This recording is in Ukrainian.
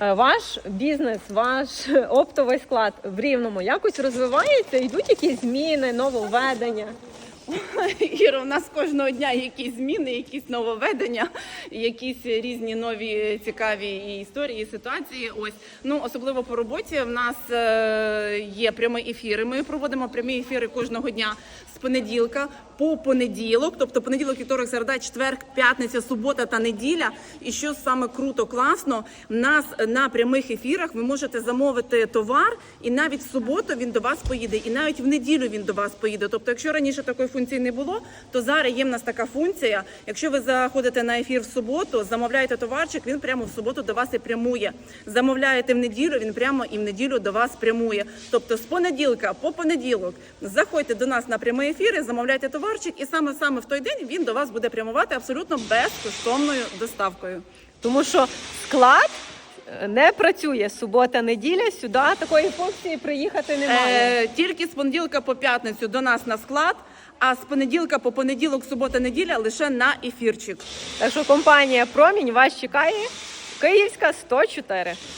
Е, Ваш бізнес, ваш оптовий склад в рівному якось розвивається, йдуть якісь зміни, нововведення. Іра, у нас кожного дня якісь зміни, якісь нововведення, якісь різні нові цікаві історії, ситуації. Ось ну особливо по роботі. В нас е, є прямі ефіри. Ми проводимо прямі ефіри кожного дня з понеділка по понеділок, тобто понеділок, вівторок, середа, четвер, п'ятниця, субота та неділя. І що саме круто, класно, в нас на прямих ефірах ви можете замовити товар, і навіть в суботу він до вас поїде, і навіть в неділю він до вас поїде. Тобто, якщо раніше такої функції не було, то зараз є в нас така функція. Якщо ви заходите на ефір в суботу, замовляєте товарчик, він прямо в суботу до вас і прямує. Замовляєте в неділю, він прямо і в неділю до вас прямує. Тобто з понеділка по понеділок заходьте до нас на прямі ефіри, замовляйте товарчик, і саме саме в той день він до вас буде прямувати абсолютно безкоштовною доставкою. Тому що склад не працює субота, неділя. Сюди такої функції приїхати немає. Е, тільки з понеділка по п'ятницю до нас на склад, а з понеділка по понеділок, субота, неділя лише на ефірчик. Так що компанія Промінь вас чекає. Київська 104.